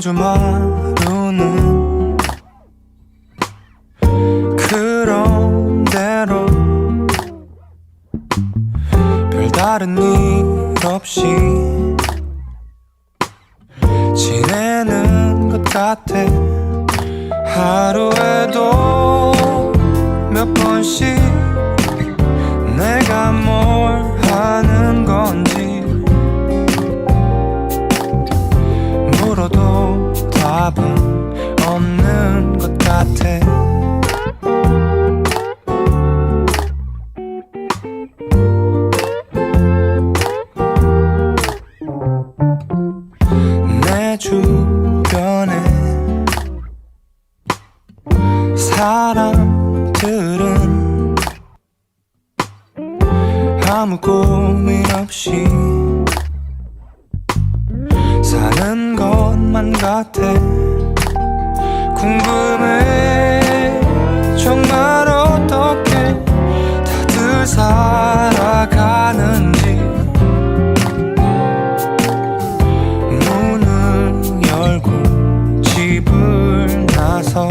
요즘 하루는 그런대로. 별다른 일 없이 지내는 것 같아. 하루에도 몇 번씩 내가 뭘 답은 없는 것 같아. 내 주변에 사람들은 아무 고민 없이 사는 것만 같아 궁금해. 정말 어떻게 다들 살아가는지. 문을 열고 집을 나서